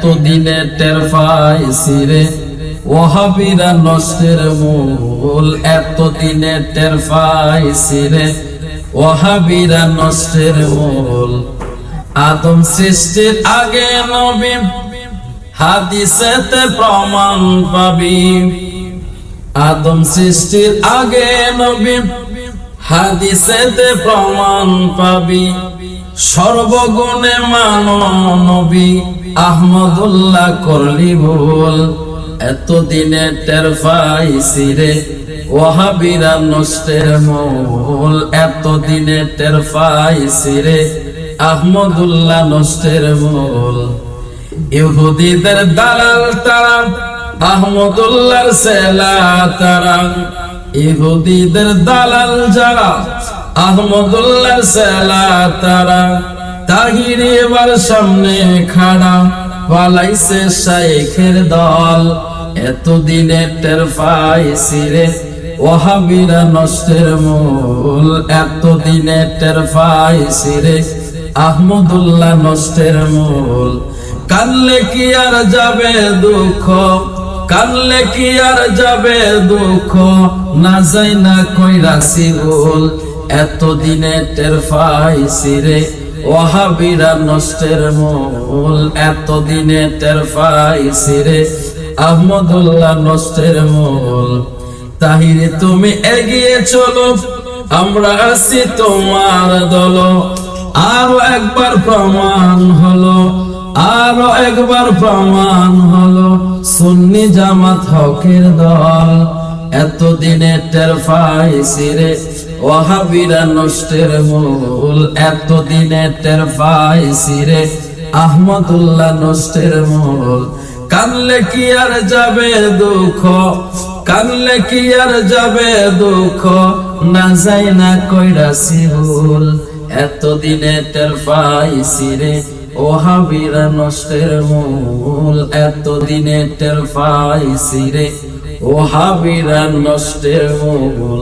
এতদিনে টের পাইছি রে ওহাবিরা নষ্টের মূল, এতদিনে টের পাইছি রে ওহাবিরা নষ্টের মূল, আদম সৃষ্টির আগে নবী। হাদিসেতে প্রমাণ পাবি। আদম সৃষ্টির আগে নবী। হাদিসেতে প্রমাণ পাবি। সর্বগুণে মান নবী। আহমদুল্লাহ করলি ভুল, এতদিনে টের পাইছি রে। ওহাবিরা নষ্টের মূল, এতদিনে টের পাইছি রে। আহমদুল্লাহ নষ্টের মূল। ইহুদিদের দালাল তারা আহমদুল্লাহর সেলা তারা ইহুদিদের দালাল যারা, আহমদুল্লাহর সেলা তারা তাহির এবার সামনে খাড়া পালাইছে শাইখের দল। এতদিনে টের পাইছি রে ওহাবিরা নষ্টের মূল। এতদিনে টের পাইছি রে আহমদুল্লাহ নষ্টের মূল। কানলে কি আর যাবে দুঃখ? কানলে কি আর যাবে দুঃখ? না যাই না কইরা সিগুল এতদিনে টের পাইছি রে ওহাবিরা নষ্টের মূল এতদিনে আহমদুল্লাহ নষ্টের মূল। তাহিরে তুমি এগিয়ে চলো, আমরা আছি তোমার দল। আরও একবার প্রমাণ হলো, আরও একবার প্রমাণ হলো, সুন্নি জামাত হকের দল। এতদিনে টের পাইছি রে ওহাবিরা নষ্টের মূল, এতদিনে টের পাইছি রে আহমদুল্লাহ নষ্টের মূল, কানলে কি আর যাবে দুঃখ? কানলে কি আর যাবে দুঃখ? না যাই না কইরা সিহুল এতদিনে টের পাইছি রে ও হাবিরা নষ্টের মূল, এতদিনে টের পাইছি রে ও হাবিরা নষ্টের মূল